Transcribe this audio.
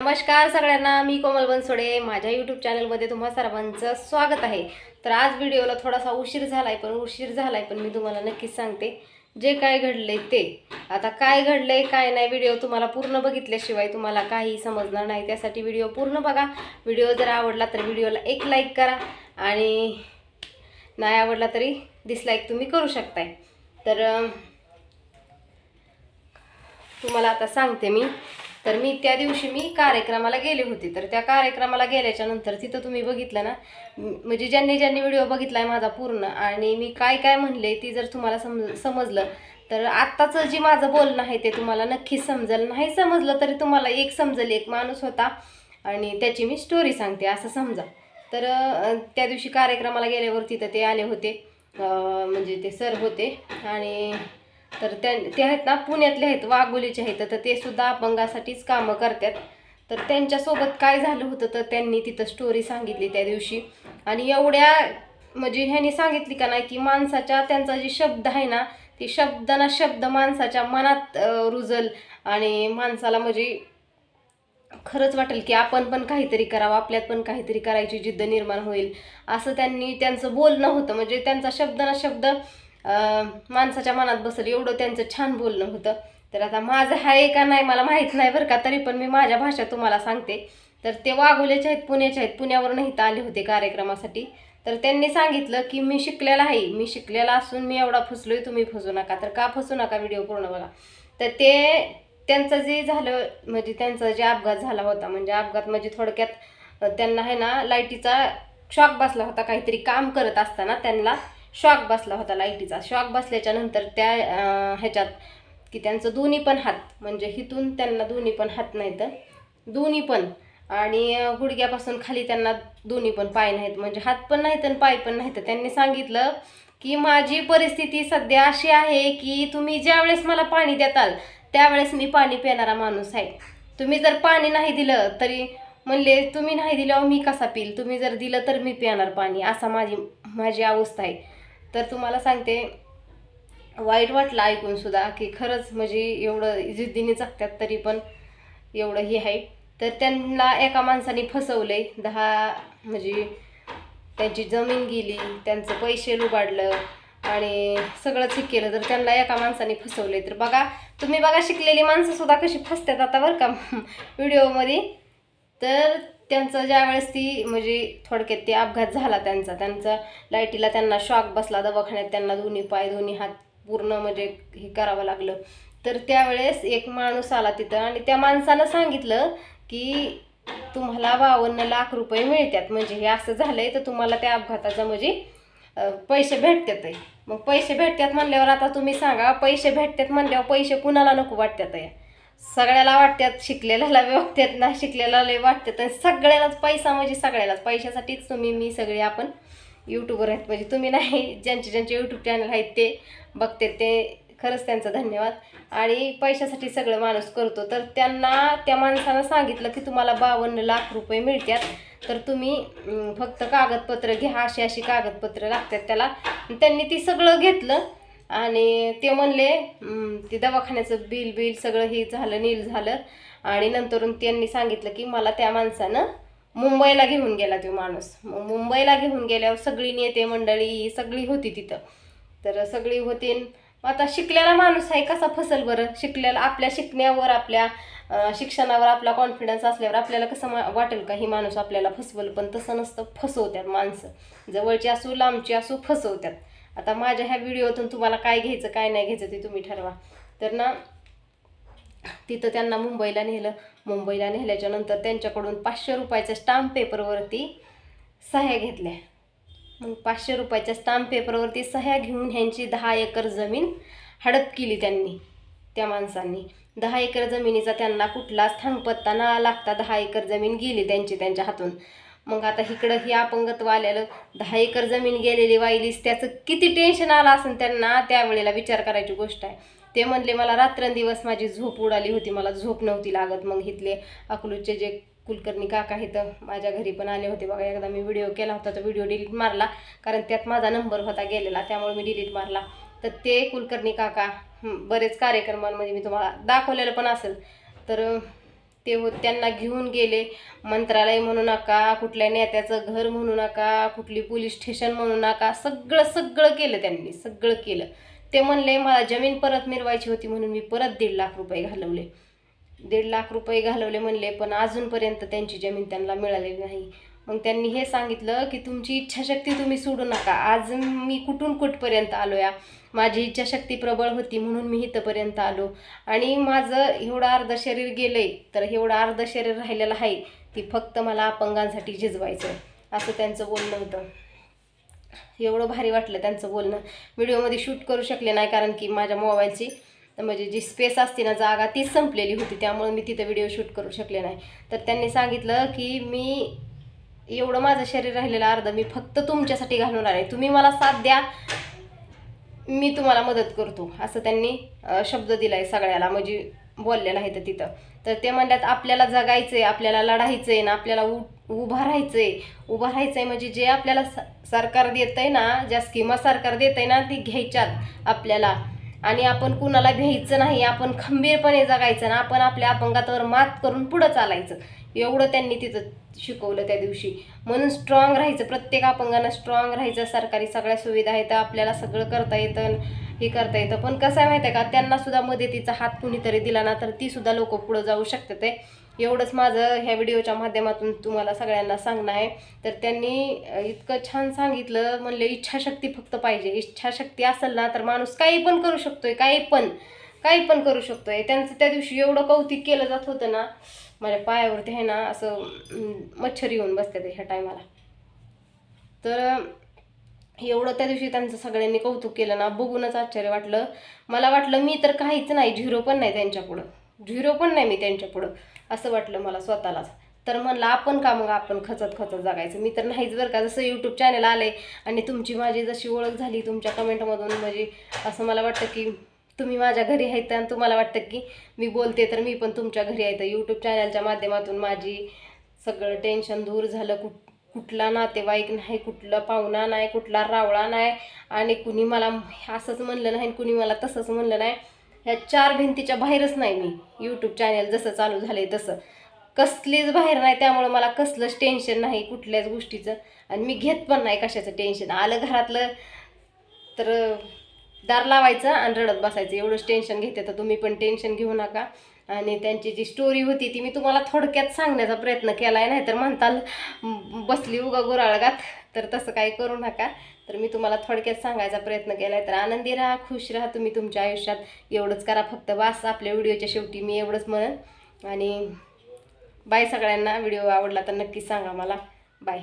नमस्कार सगळ्यांना मी कोमल बनसोडे. माझ्या यूट्यूब चॅनलमध्ये तुम्हा सर्वांचं स्वागत आहे. तर आज व्हिडिओला थोडासा उशीर झालाय पण उशीर झालाय पण मी तुम्हाला नक्कीच सांगते जे काय घडले ते. आता काय घडले काय नाही व्हिडिओ तुम्हाला पूर्ण बघितल्याशिवाय तुम्हाला काही समजणार नाही. त्यासाठी व्हिडिओ पूर्ण बघा. व्हिडिओ जर आवडला तर व्हिडिओला एक लाईक करा. आणि नाही आवडला तरी डिसलाईक तुम्ही करू शकताय. तर तुम्हाला आता सांगते मी. तर मी त्या दिवशी मी कार्यक्रमाला गेले होते. तर त्या कार्यक्रमाला गेल्याच्यानंतर तिथं तुम्ही बघितलं ना म्हणजे ज्यांनी ज्यांनी व्हिडिओ बघितलाय माझा पूर्ण आणि मी काय काय म्हणले ती जर तुम्हाला समज समजलं तर आत्ताचं जे माझं बोलणं आहे ते तुम्हाला नक्कीच समजेल. नाही समजलं तरी तुम्हाला एक समजेल एक माणूस होता आणि त्याची मी स्टोरी सांगते असं समजा. तर त्या दिवशी कार्यक्रमाला गेल्यावर तिथं ते आले होते म्हणजे ते सर होते आणि तर त्या ते आहेत ना पुण्यातले आहेत वाघोलीचे आहेत तर ते सुद्धा अपंगासाठीच कामं करतात. तर त्यांच्यासोबत काय झालं होतं तर त्यांनी तिथं स्टोरी सांगितली त्या दिवशी. आणि एवढ्या म्हणजे ह्यांनी सांगितली का नाही की माणसाच्या त्यांचा जे शब्द आहे ना ते शब्दाना शब्द माणसाच्या मनात रुजल. आणि माणसाला म्हणजे खरंच वाटेल की आपण पण काहीतरी करावं आपल्यात पण काहीतरी करायची जिद्द निर्माण होईल. असं त्यांनी त्यांचं बोलणं होतं. म्हणजे त्यांचा शब्द ना शब्द माणसाच्या मनात बसेल एवढं त्यांचं छान बोलणं होतं. तर आता माझं आहे का नाही मला माहीत नाही बरं का तरी पण मी माझ्या भाषा तुम्हाला सांगते. तर ते वाघोलेचे आहेत पुण्याचे आहेत पुण्यावरून इथं आले होते कार्यक्रमासाठी. तर त्यांनी सांगितलं की मी शिकलेला आहे मी शिकलेला असून मी एवढा फसलोय तुम्ही फसू नका. तर का फसू नका व्हिडिओ पूर्ण बघा. तर ते त्यांचं जे झालं म्हणजे त्यांचा जे अपघात झाला होता म्हणजे अपघात म्हणजे थोडक्यात त्यांना आहे ना लाईटीचा शॉक बसला होता काहीतरी काम करत असताना त्यांना. शॉक बसला होता लाईटीचा. शॉक बसल्याच्या नंतर त्या ह्याच्यात की त्यांचं दोन्ही पण हात म्हणजे हिथून त्यांना दोन्ही पण हात नाहीत. दोन्ही पण. आणि गुडघ्यापासून खाली त्यांना दोन्ही पण पाय नाहीत. म्हणजे हात पण नाहीत आणि पाय पण नाहीत. त्यांनी सांगितलं की माझी परिस्थिती सध्या अशी आहे की तुम्ही ज्यावेळेस मला पाणी देताल त्यावेळेस मी पाणी पिणारा माणूस आहे. तुम्ही जर पाणी नाही दिलं तरी म्हणले तुम्ही नाही दिल्यावर मी कसा पिल तुम्ही जर दिलं तर मी पिणार पाणी. असा माझी माझी अवस्था आहे. तर तुम्हाला सांगते वाईट वाटलं ऐकून सुद्धा की खरंच म्हणजे एवढं जिद्दीने जगतात तरी पण एवढं हे आहे. तर त्यांना एका माणसाने फसवले दहा म्हणजे त्यांची जमीन गेली त्यांचं पैसे लुबाडलं आणि सगळंच हे केलं तर त्यांना एका माणसाने फसवले. तर बघा तुम्ही बघा शिकलेली माणसंसुद्धा कशी फसतात आता बरं का. व्हिडिओमध्ये तर त्यांचं ज्यावेळेस ती म्हणजे थोडक्यात ते अपघात झाला त्यांचा त्यांचा लाईटीला त्यांना शॉक बसला दवाखान्यात त्यांना दोन्ही पाय दोन्ही हात पूर्ण म्हणजे हे करावं लागलं. तर त्यावेळेस एक माणूस आला तिथं आणि त्या माणसानं सांगितलं की तुम्हाला बावन्न लाख रुपये मिळतात. म्हणजे हे असं झालं आहे तर तुम्हाला त्या अपघाताचं म्हणजे पैसे भेटतात आहे. मग पैसे भेटतात म्हणल्यावर आता तुम्ही सांगा पैसे भेटतात म्हणल्यावर पैसे कुणाला नको वाटतात आहे? सगळ्याला वाटतात शिकलेल्याला वाटतात ना शिकलेला लय वाटतात आणि सगळ्यालाच पैसा म्हणजे सगळ्यालाच. पैशासाठीच तुम्ही मी सगळे आपण यूट्यूबर आहेत. म्हणजे तुम्ही नाही ज्यांचे ज्यांचे यूट्यूब चॅनल आहेत ते बघते ते खरंच त्यांचं धन्यवाद. आणि पैशासाठी सगळं माणूस करतो. तर त्यांना त्या माणसानं सांगितलं की तुम्हाला बावन्न लाख रुपये मिळतात तर तुम्ही फक्त कागदपत्र घ्या अशी अशी कागदपत्र लागतात त्याला. त्यांनी ती सगळं घेतलं. आणि ते म्हणले ते दवाखान्याचं बिल बिल सगळं हे झालं नील झालं. आणि नंतरून त्यांनी सांगितलं की मला त्या माणसानं मुंबईला घेऊन गेला तो माणूस. मग मुंबईला घेऊन गेल्यावर सगळी नेते मंडळी सगळी होती तिथं. तर सगळी होती. मग आता शिकलेला माणूस आहे कसा फसल बरं? शिकलेला आपल्या शिकण्यावर आपल्या शिक्षणावर आपला कॉन्फिडन्स असल्यावर आपल्याला कसं मा- वाटेल का? ही माणूस आपल्याला फसवल. पण तसं नसतं फसवतात माणसं. जवळची असू लांबची असू फसवतात आता माझ्या ह्या व्हिडिओतून तुम्हाला काय घ्यायचं काय नाही घ्यायचं ते तुम्ही ठरवा. तर ना तिथं त्यांना मुंबईला नेलं. मुंबईला नेल्याच्यानंतर त्यांच्याकडून पाचशे रुपयाच्या स्टाम्प पेपरवरती सह्या घेतल्या. मग पाचशे रुपयाच्या स्टाम्प पेपरवरती सह्या घेऊन ह्यांची दहा एकर जमीन हडप केली त्यांनी त्या माणसांनी. दहा एकर जमिनीचा त्यांना कुठलाच थांगपत्ता ना लागता दहा एकर जमीन गेली त्यांची त्यांच्या हातून. मग आता इकडं ही अपंगत्व आलेलं दहा एकर जमीन गेलेली वाहिलीस त्याचं किती टेन्शन आलं असेल त्यांना त्यावेळेला विचार करायची गोष्ट आहे. ते म्हणले मला रात्रंदिवस माझी झोप उडाली होती मला झोप नव्हती लागत. मग इथले अकलूजचे जे कुलकर्णी काका इथं माझ्या घरी पण आले होते. बघा एकदा मी व्हिडिओ केला होता तो व्हिडिओ डिलीट मारला कारण त्यात माझा नंबर होता गेलेला त्यामुळे मी डिलीट मारला. तर ते कुलकर्णी काका बरेच कार्यक्रमांमध्ये म्हणजे मी तुम्हाला दाखवलेलं पण असेल. तर ते हो त्यांना घेऊन गेले. मंत्रालय म्हणू नका कुठल्या नेत्याचं घर म्हणू नका कुठली पोलीस स्टेशन म्हणू नका सगळं सगळं केलं त्यांनी सगळं केलं. ते म्हणले मला जमीन परत मिळवायची होती म्हणून मी परत दीड लाख रुपये घालवले. दीड लाख रुपये घालवले म्हणले पण अजूनपर्यंत त्यांची जमीन त्यांना मिळालेली नाही. मग त्यांनी हे सांगितलं की तुमची इच्छाशक्ती तुम्ही सोडू नका. आज मी कुठून कुठपर्यंत आलो या माझी इच्छाशक्ती प्रबळ होती म्हणून मी इथंपर्यंत आलो. आणि माझं एवढं अर्ध शरीर गेलंय तर एवढं अर्ध शरीर राहिलेलं आहे ती फक्त मला अपंगांसाठी झिजवायचं असं त्यांचं बोलणं होतं. एवढं भारी वाटलं त्यांचं बोलणं. व्हिडिओमध्ये शूट करू शकले नाही कारण की माझ्या मोबाईलची म्हणजे जी स्पेस असते ना जागा तीच संपलेली होती त्यामुळे मी तिथं व्हिडिओ शूट करू शकले नाही. तर त्यांनी सांगितलं की मी एवढं माझं शरीर राहिलेलं अर्ध मी फक्त तुमच्यासाठी घालवणार आहे तुम्ही मला साथ द्या मी तुम्हाला मदत करतो असं त्यांनी शब्द दिला आहे सगळ्याला म्हणजे बोललेलं आहे तर तिथं. तर ते म्हणल्यात आपल्याला जगायचं आहे आपल्याला लढायचं आहे ना आपल्याला उ उभं राहायचं आहे उभं राहायचं आहे म्हणजे जे आपल्याला स- सरकार आहे ना ज्या स्कीमा सरकार देत आहे ना ती घ्यायच्यात आपल्याला. आणि आपण कुणाला भ्यायचं नाही आपण खंबीरपणे जगायचं ना आपण आपल्या अपंगातावर मात करून पुढं चालायचं. एवढं त्यांनी तिथं शिकवलं त्या दिवशी. म्हणून स्ट्रॉंग राहायचं प्रत्येक अपंगांना स्ट्रॉंग राहायचं सरकारी सगळ्या सुविधा आहेत आपल्याला सगळं करता येतं हे करता येतं. पण कसं आहे माहिती आहे का त्यांना सुद्धा मदतीचा हात कुणीतरी दिला ना तर ती सुद्धा लोक पुढं जाऊ शकतात एवढंच माझं ह्या व्हिडिओच्या माध्यमातून तुम्हाला सगळ्यांना सांगणं आहे. तर त्यांनी इतकं छान सांगितलं म्हणले इच्छाशक्ती फक्त पाहिजे. इच्छाशक्ती असेल ना तर माणूस काही पण करू शकतोय काही पण काही पण करू शकतोय. त्यांचं त्या दिवशी एवढं कौतिक केलं जात होतं ना माझ्या पायावरती आहे ना असं मच्छर येऊन बसतात ह्या टायमाला. तर एवढं त्या दिवशी त्यांचं सगळ्यांनी कौतुक केलं ना बघूनच आश्चर्य वाटलं. मला वाटलं मी तर काहीच नाही झिरो पण नाही त्यांच्यापुढं. झिरो पण नाही मी त्यांच्यापुढं. असं वाटलं मला स्वतःलाच. तर म्हणलं आपण का मग आपण खचत खचत जगायचं? मी तर नाहीच बरं का. जसं यूट्यूब चॅनल आले आणि तुमची माझी जशी ओळख झाली तुमच्या कमेंटमधून म्हणजे असं मला वाटतं की तुम्ही माझ्या घरी आहेत आणि तुम्हाला वाटतं की मी बोलते तर मी पण तुमच्या घरी आहे. तर यूट्यूब चॅनलच्या माध्यमातून माझी सगळं टेन्शन दूर झालं. कुठ कुठला नातेवाईक नाही कुठला पाहुणा नाही कुठला रावळा नाही आणि कुणी मला असंच म्हणलं नाही आणि कुणी मला तसंच म्हणलं नाही. ह्या चार भिंतीच्या बाहेरच नाही मी. यूट्यूब चॅनल जसं चालू झालंय तसं. कसलीच बाहेर नाही त्यामुळं मला कसलंच टेन्शन नाही कुठल्याच गोष्टीचं. आणि मी घेत पण नाही कशाचं टेन्शन आलं घरातलं तर दार लावायचं आणि रडत बसायचं. एवढंच टेन्शन घेते तर तुम्ही पण टेन्शन घेऊ नका. आणि त्यांची जी स्टोरी होती ती मी तुम्हाला थोडक्यात सांगण्याचा प्रयत्न केला आहे नाही तर म्हणताल बसली उगा गुराळगात तर तसं काही करू नका. तर मी तुम्हाला थोडक्यात सांगायचा प्रयत्न केला आहे तर आनंदी राहा खुश राहा तुम्ही तुमच्या आयुष्यात. एवढंच करा फक्त वास आपल्या व्हिडिओच्या शेवटी मी एवढंच म्हणेन. आणि बाय सगळ्यांना व्हिडिओ आवडला तर नक्की सांगा मला. बाय.